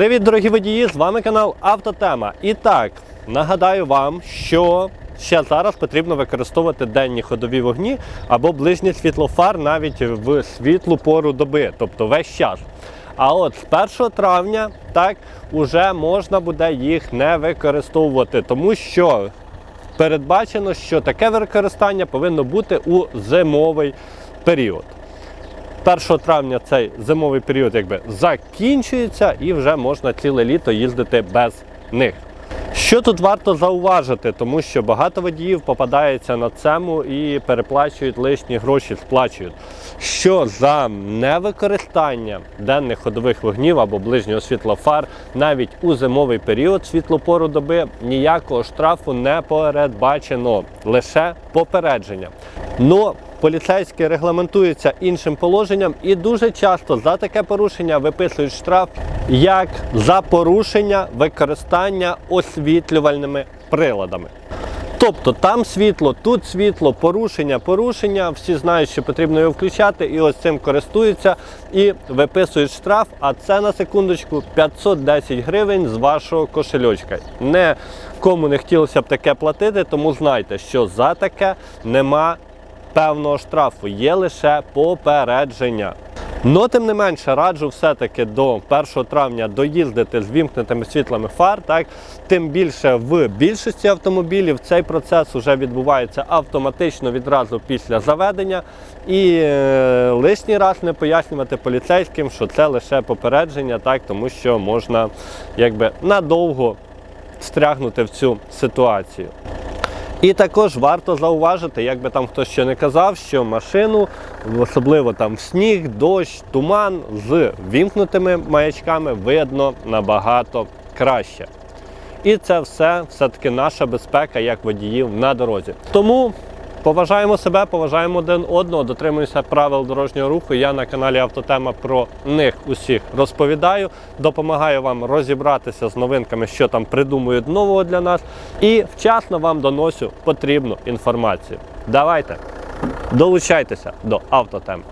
Привіт, дорогі водії! З вами канал Автотема. І так, нагадаю вам, що ще зараз потрібно використовувати денні ходові вогні або ближнє світло фар навіть в світлу пору доби, тобто весь час. А от з 1 травня так уже можна буде їх не використовувати, тому що передбачено, що таке використання повинно бути у зимовий період. 1 травня цей зимовий період якби закінчується і вже можна ціле літо їздити без них. Що тут варто зауважити, тому що багато водіїв попадається на цему і переплачують лишні гроші, сплачують. Що за невикористання денних ходових вогнів або ближнього світла фар навіть у зимовий період світлопору доби ніякого штрафу не передбачено, лише попередження. Но поліцейські регламентуються іншим положенням і дуже часто за таке порушення виписують штраф як за порушення використання освітлювальними приладами. Тобто там світло, тут світло, порушення, порушення. Всі знають, що потрібно його включати, і ось цим користуються і виписують штраф. А це на секундочку 510 гривень з вашого кошельочка. Не кому не хотілося б таке платити, тому знайте, що за таке нема певного штрафу, є лише попередження. Но тим не менше раджу все-таки до 1 травня доїздити з вімкнутими світлами фар. Так тим більше в більшості автомобілів цей процес вже відбувається автоматично відразу після заведення. І е, лишній раз не пояснювати поліцейським, що це лише попередження, так тому що можна якби надовго стрягнути в цю ситуацію. І також варто зауважити, як би там хтось ще не казав, що машину, особливо там сніг, дощ, туман з вімкнутими маячками видно набагато краще. І це все все-таки наша безпека як водіїв на дорозі. Тому поважаємо себе, поважаємо один одного, дотримуємося правил дорожнього руху. Я на каналі Автотема про них усіх розповідаю, допомагаю вам розібратися з новинками, що там придумують нового для нас, і вчасно вам доносю потрібну інформацію. Давайте долучайтеся до автотеми.